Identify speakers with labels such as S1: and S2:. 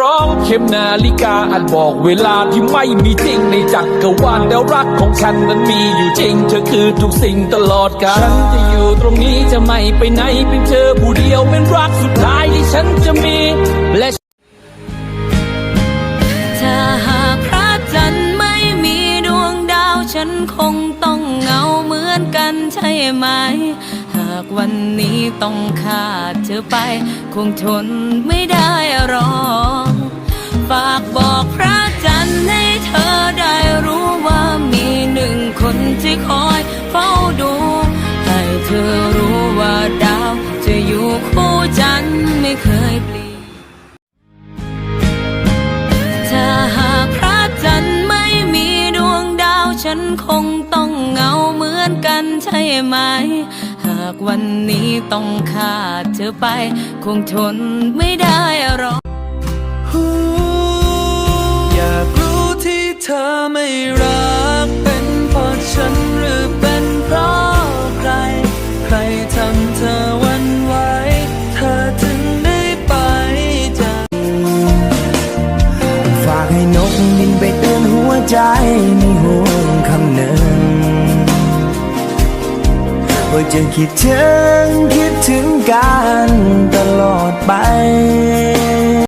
S1: ร้องเข็มนาฬิกาอันบอกเวลาที่ไม่มีจริงในจักรวาลแล้วรักของฉันนั้นมีอยู่จริง เธอคือทุกสิ่งตลอดกาลฉันจะอยู่ตรงนี้จะไม่ไปไหนเป็นเธอผู้เดียวเป็นรักสุดท้ายที่ฉันจะมีและ
S2: ถ้าหากพระจันทร์ไม่มีดวงดาว ฉันคงต้องเหงาเหมือนกันใช่ไหมากวันนี้ต้องขาดเธอไป คงทนไม่ได้หรอกฝากบอกพระจันทร์ให้เธอได้รู้ว่ามีหนึ่งคนที่คอยเฝ้าดู ให้เธอรู้ว่าดาวจะอยู่คู่จันทร์ไม่เคยเปลี่ยนถ้าหากพระจันทร์ไม่มีดวงดาวฉันคงต้องเหงาเหมือนกันใช่ไหมากวันนี้ต้องขาดเธอไป คงทนไม่ได้หรอก
S3: อยากรู้ที่เธอไม่รัก เป็นเพราะฉันหรือเป็นเพราะใคร ใครทำเธอวันไหวเธอถึงได้ไปจาก
S4: ฝากให้นกบินไปเตือนหัวใจในห่วงคำหนึ่ง ว่าจะคิดถึงคิดถึงกันตลอด